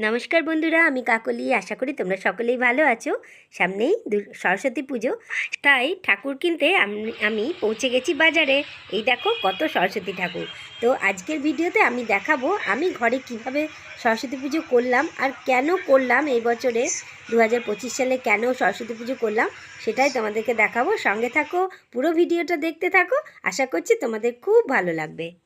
নমস্কার বন্ধুরা, আমি কাকলি। আশা করি তোমরা সকলেই ভালো আছো। সামনেই সরস্বতী পুজো। তাই ঠাকুর কিনতে আম- আমি পৌঁছে গেছি বাজারে। এই দেখো কত সরস্বতী ঠাকুর। তো আজকের ভিডিওতে আমি দেখাবো, আমি ঘরে কীভাবে সরস্বতী পুজো করলাম আর কেন করলাম এই বছরে। দু হাজার পঁচিশ সালে কেন সরস্বতী পুজো করলাম সেটাই তোমাদেরকে দেখাবো। সঙ্গে থাকো, পুরো ভিডিওটা দেখতে থাকো। আশা করছি তোমাদের খুব ভালো লাগবে।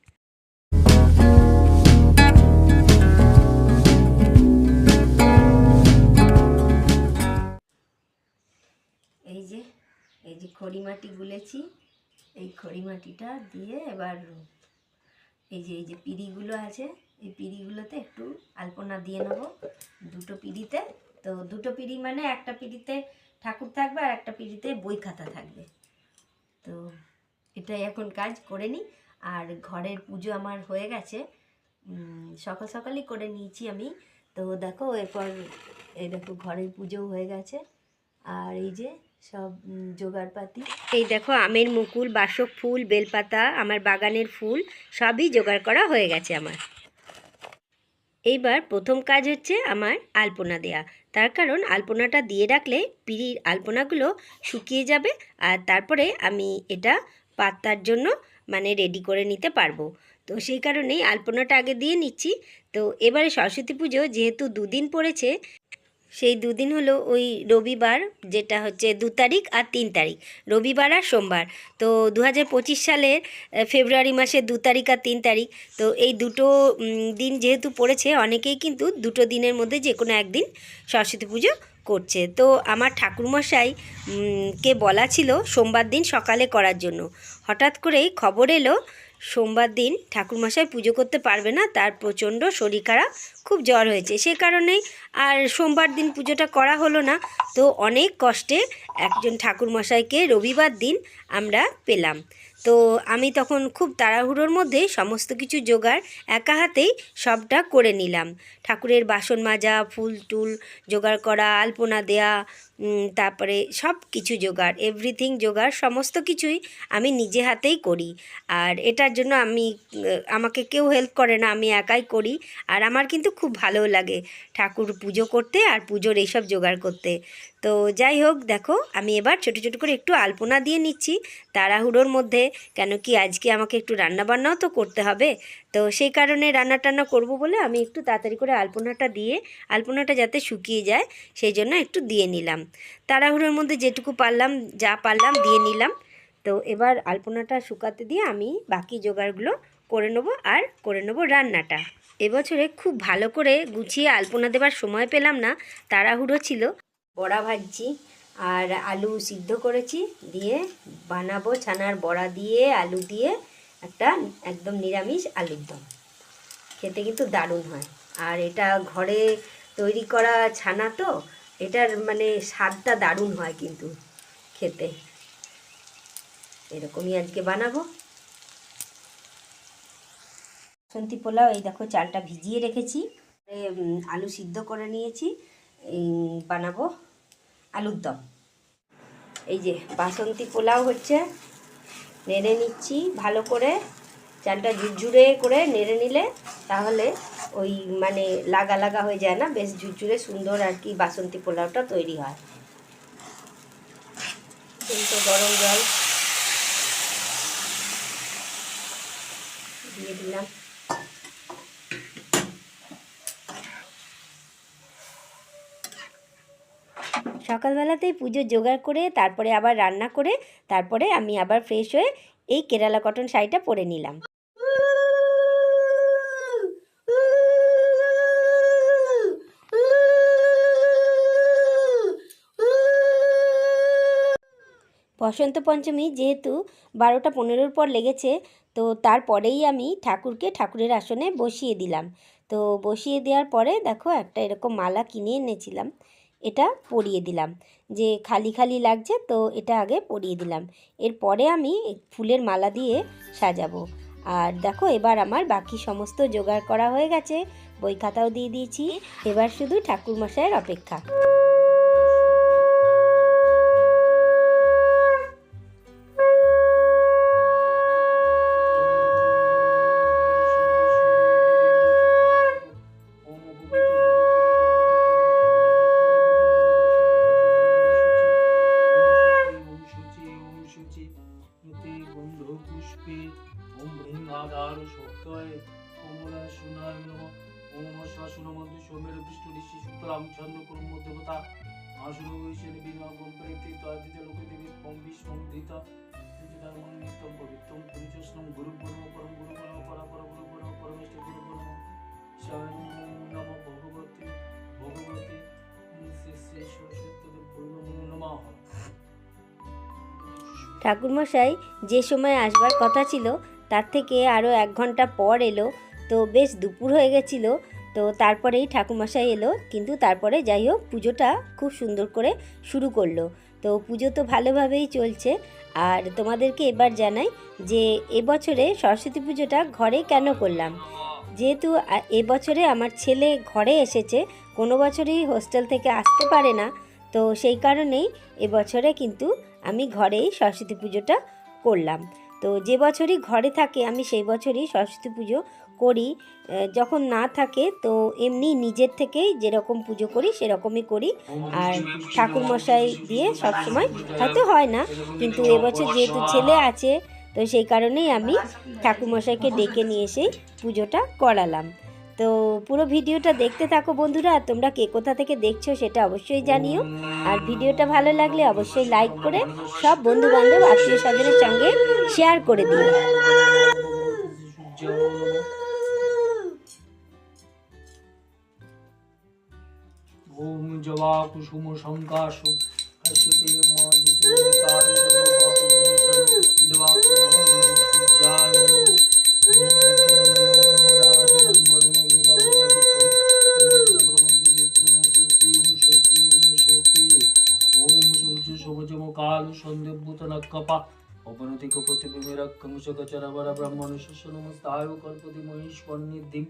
যে খড়ি মাটি গুলেছি, এই খড়ি মাটিটা দিয়ে এবার এই যে এই যে পিঁড়িগুলো আছে, এই পিঁড়িগুলোতে একটু আলপনা দিয়ে নেব দুটো পিঁড়িতে। তো দুটো পিঁড়ি মানে একটা পিঁড়িতে ঠাকুর থাকবে আর একটা পিঁড়িতে বই খাতা থাকবে। তো এটাই এখন কাজ করে নিই। আর ঘরের পুজো আমার হয়ে গেছে। সকাল সকালই করে নিয়েছি আমি। তো দেখো, এরপর এই দেখো ঘরের পুজো হয়ে গেছে। আর এই যে সব উম, জোগাড়পাতি। এই দেখো আমের মুকুল বাসক ফুল বেলপাতা আমার বাগানের ফুল সবই জোগাড় করা হয়ে গেছে আমার। এইবার প্রথম কাজ হচ্ছে আমার আলপনা দেয়া। তার কারণ আলপনাটা দিয়ে রাখলে পিঁড়ির আলপনাগুলো শুকিয়ে যাবে আর তারপরে আমি এটা পাত্তার জন্য মানে রেডি করে নিতে পারব। তো সেই কারণেই আলপনাটা আগে দিয়ে নিচ্ছি। তো এবারে সরস্বতী পুজো যেহেতু দুদিন পড়েছে সেই দুদিন হলো ওই রবিবার, যেটা হচ্ছে দু তারিখ আর তিন তারিখ। রবিবার আর সোমবার। তো দু হাজার পঁচিশ সালের ফেব্রুয়ারি মাসের দু তারিখ আর তিন তারিখ। তো এই দুটো দিন যেহেতু পড়েছে, অনেকেই কিন্তু দুটো দিনের মধ্যে যে কোনো একদিন সরস্বতী পুজো করছে। তো আমার ঠাকুরমশাই কে বলা ছিল সোমবার দিন সকালে করার জন্য। হঠাৎ করেই খবর এলো সোমবার দিন ঠাকুরমশাই পুজো করতে পারবে না, তার প্রচণ্ড শরীর খারাপ খুব জ্বর হয়েছে। সে কারণেই আর সোমবার দিন পুজোটা করা হলো না। তো অনেক কষ্টে একজন ঠাকুরমশাইকে রবিবার দিন আমরা পেলাম। তো আমি তখন খুব তাড়াহুড়োর মধ্যে সমস্ত কিছু জোগাড় একা হাতেই সবটা করে নিলাম। ঠাকুরের বাসন মাজা, ফুল টুল, জোগাড় করা, আলপনা দেয়া তারপরে সব কিছু জোগাড় এভরিথিং জোগাড়, সমস্ত কিছুই আমি নিজে হাতেই করি। আর এটার জন্য আমি আমাকে কেউ হেল্প করে না, আমি একাই করি। আর আমার কিন্তু খুব ভালো লাগে ঠাকুর পুজো করতে আর পুজোর এইসব জোগাড় করতে। তো যাই হোক, দেখো, আমি এবার ছোটো ছোটো করে একটু আলপনা দিয়ে নিচ্ছি। তাড়াহুড়োর মধ্যে, কেন কি আজকে আমাকে একটু রান্নাবান্নাও তো করতে হবে। তো সেই কারণে রান্না টান্না করব বলে আমি একটু তাড়াতাড়ি করে আলপনাটা দিয়ে, আলপনাটা যাতে শুকিয়ে যায়, সেই জন্য একটু দিয়ে নিলাম। তাড়াহুড়োর মধ্যে যেটুকু পারলাম, যা পারলাম দিয়ে নিলাম। তো এবার আলপনাটা শুকাতে দিয়ে আমি বাকি জোগাড়গুলো করে নেব আর করে নেব রান্নাটা। এবছরে খুব ভালো করে গুছিয়ে আলপনা দেবার সময় পেলাম না, তাড়াহুড়ো ছিল। বড়া ভাজছি আর আলু সিদ্ধ করেছি, দিয়ে বানাবো ছানার বড়া দিয়ে, আলু দিয়ে একটা একদম নিরামিষ আলুর দম। খেতে কিন্তু দারুণ হয়। আর এটা ঘরে তৈরি করা ছানা তো, এটার মানে স্বাদটা দারুণ হয় কিন্তু খেতে। এরকমই আজকে বানাবো। বাসন্তী পোলাও, এই দেখো চালটা ভিজিয়ে রেখেছি। আলু সিদ্ধ করে নিয়েছি। বানাবো আলুর দম। এই যে, বাসন্তী পোলাও হচ্ছে। নেড়ে নিচ্ছি, ভালো করে চালটা ঝুরঝুরে করে নেড়ে নিলে তাহলে ওই মানে লাগা লাগা হয়ে যায় না, বেশ ঝুরঝুরে সুন্দর আর কি বাসন্তী পোলাওটা তৈরি হয়। কিন্তু গরম জল। দিয়ে দিলাম। সকালবেলাতেই পুজো জোগাড় করে, তারপরে আবার রান্না করে, তারপরে আমি আবার ফ্রেশ হয়ে এই কেরালা কটন শাড়িটা পরে নিলাম। বসন্ত পঞ্চমী যেহেতু বারোটা পনেরোর পর লেগেছে, তো তারপরেই আমি ঠাকুরকে ঠাকুরের আসনে বসিয়ে দিলাম। তো বসিয়ে দেওয়ার পরে দেখো একটা এরকম মালা কিনে এনেছিলাম। এটা পরিয়ে দিলাম। যে খালি খালি লাগছে তো এটা আগে পরিয়ে দিলাম। এরপরে আমি ফুলের মালা দিয়ে সাজাবো। আর দেখো এবার আমার বাকি সমস্ত জোগাড় করা হয়ে গেছে। বই খাতাও দিয়ে দিয়েছি। এবার শুধু মুখে গন্ধ, পুষ্পে ওম বৃন্দাদার শক্তয় কমলা সোনার নম ওম শাসন মধ্যে সোমের বিষ্ণু ঋষি সুতরাং চন্দ্র কুর্ম দেবতা আসুর ঐশ্বর বিনা গোপরেতে তয়াদিতে লোকে দেবী পম্বি সম্ধিত নিত্যম পবিত্রম পঞ্চস্নম গুরু পরম পরম গুরু পরম পরা পর গুরু পরম, পরমেষ্ট গুরু পরম ঠাকুরমশাই, যে সময় আসবার কথা ছিল, তার থেকে আরও এক ঘণ্টা পর এলো। তো বেশ দুপুর হয়ে গেছিল। তো তারপরেই ঠাকুরমশাই এলো। কিন্তু তারপরে যাই হোক, পুজোটা খুব সুন্দর করে শুরু করল। তো পুজো তো ভালোভাবেই চলছে। আর তোমাদেরকে এবার জানাই যে এবছরে সরস্বতী পুজোটা ঘরে কেন করলাম? যেহেতু এবছরে আমার ছেলে ঘরে এসেছে, কোনো বছরই হোস্টেল থেকে আসতে পারে না। তো সেই কারণেই এবছরে কিন্তু আমি ঘরেই সরস্বতী পুজোটা করলাম। তো যে বছরই ঘরে থাকে, আমি সেই বছরই সরস্বতী পুজো করি। যখন না থাকে, তো এমনি নিজের থেকেই যেরকম পুজো করি, সেরকমই করি। আর ঠাকুর মশাই দিয়ে সবসময় হয়তো হয় না, কিন্তু এবছর যেহেতু ছেলে আছে, তো সেই কারণেই আমি ঠাকুরমশাইকে ডেকে নিয়ে এসেই পুজোটা করালাম। তো পুরো ভিডিওটা দেখতে থাকো বন্ধুরা আর তোমরা কে কোথা থেকে দেখছ সেটা অবশ্যই জানিও। আর ভিডিওটা ভালো লাগলে অবশ্যই লাইক করে সব বন্ধু বান্ধব আত্মীয় স্বজনের সঙ্গে শেয়ার করে দিও কপা। অবনতিক ব্রহ্মণ শস্য নমস্তায় কল্পতি মহিষ্কর্নিধিম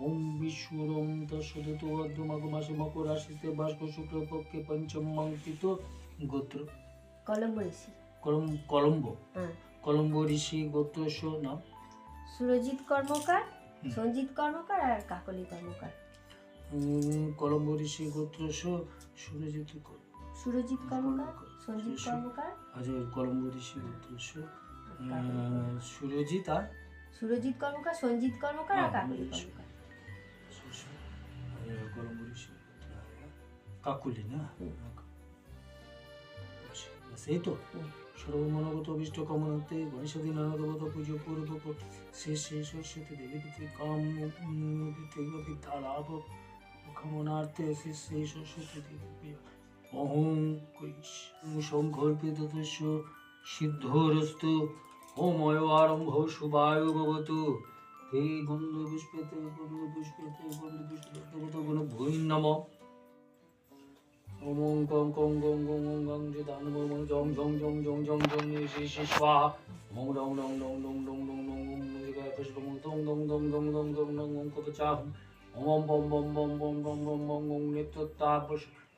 ওম বিশ্বরম তসুদত অদ্যমাগ মাসে মকর রাশিতে বাষ্প শুক্লপক্ষে পঞ্চম মাঙ্কিত গোত্র। কলম্ব ঋষি। কলম কলম্ব? হ্যাঁ। কলম্ব ঋষি গোত্র নাম সুরজিৎ কর্মকার। সঞ্জিত কর্মকার আর কাকলি কর্মকার। কলম্ব ঋষি গোত্র সুরজিত কর- সুরজিৎ কর্মকার সঞ্জিত কর্মকার কলম্ব ঋষি গোত্র সুরজিৎ আর? সুরজিৎ কর্মকার সঞ্জিত কর্মকার আর হ্যাঁ, কর্মকার। কাকুলি না? সেই তো। হুম। সর্বমনোগত অভিষ্ট কামনাতে গণেশাদি নানা দেবতা পুজো পূর্বক শেষ শেষ সরস্বতী দেবী পিতৃ কাম পিতা লাভ কামনার্থে শেষ সেই সরস্বতী দেবী অহং সংকল্পিতস্য সিদ্ধরস্তু হোময় আরম্ভ শুভায় ভবতু। তে গন্ধ পুষ্পেতে গন্ধ পুষ্পেতে ভূমি নমঃ। ওম ওং কং কং গং গং গং গং যে দান গং জং জং জং জং জং জং শ্রী শ্রী স্বাহা। ওম ডং ডং ডং ডং ডং ডং ডং ওম মুজিকায় পুষ্পং দং দং দং দং দং দং দং ওম কপচাহ। ওম বম বম বম বম বম বম বম ওম নিত্যতাপস ওম জং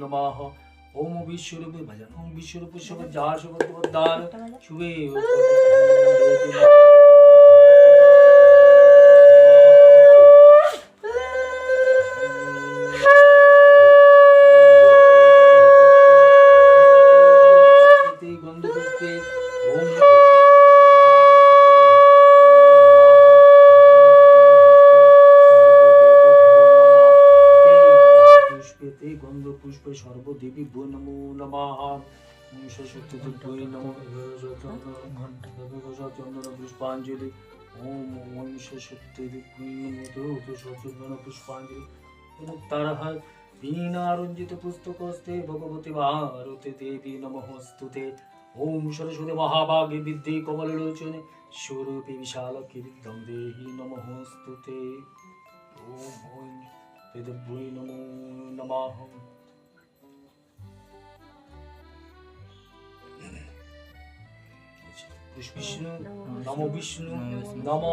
নমঃ ওম বিশ্বরূপে ভজন ওম বিশ্বরূপে সব যার সব দার। শুভে সরস্বতী দুর্গৈ নমঃ চন্দন পুষ্পাঞ্জলি ওম ওম সরস্বতী দুর্গৈ নমঃ সচন্দন পুষ্পাঞ্জলি মুক্তারহ বীণারঞ্জিত পুস্তকস্তে ভগবতী ভারতে দেবী নমঃস্তুতে ওম সরস্বতী মহাভাগে বিদ্যে কমললোচনে স্বরূপে বিশালকে বিদ্যং দেহি নমঃস্তুতে ওম ওম বেদভ্যৈ নমো নমঃ বিষ্ণু নম বিষ্ণু নম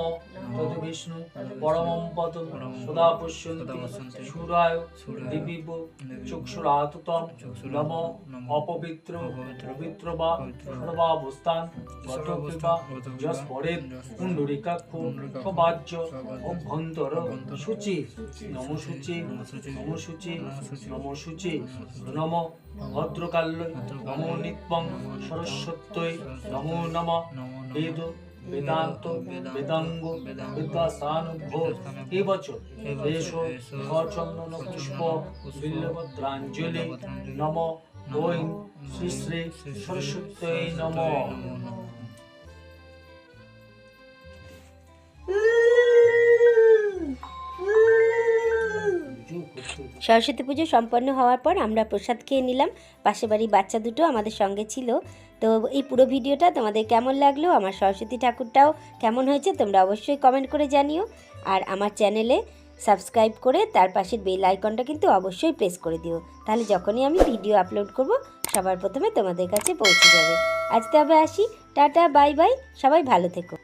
তদ বিষ্ণু পরমম পদ সদা পশ্যন্তি সুরায় দিবিব চক্ষুরাততম নম অপবিত্র পবিত্র বা সর্বাবস্থান গত কৃপা যশ পরে পুণ্ডরিকাক্ষ সবাজ্য অভ্যন্তর সূচি নম সূচি নম সূচি নম সূচি নম ভদ্রকাল্য নমো নিত্যং সরস্বত্যই নমো নম বেদ বেদান্ত বেদাঙ্গ এবচ দেশ পুষ্প বিল্লভদ্রাঞ্জলি নম শ্রী শ্রী সরস্বত্যই নম সরস্বতী পুজো সম্পন্ন হওয়ার পর আমরা প্রসাদ খেয়ে নিলাম। পাশের বাড়ির বাচ্চা দুটো আমাদের সঙ্গে ছিল। তো এই পুরো ভিডিওটা তোমাদের কেমন লাগল, আমার সরস্বতী ঠাকুরটাও কেমন হয়েছে তোমরা অবশ্যই কমেন্ট করে জানিও। আর আমার চ্যানেলে সাবস্ক্রাইব করে তার পাশের বেল আইকনটা কিন্তু অবশ্যই প্রেস করে দিও। তাহলে যখনই আমি ভিডিও আপলোড করব, সবার প্রথমে তোমাদের কাছে পৌঁছে যাবে। আজ তবে আসি, টাটা বাই বাই সবাই ভালো থেকো।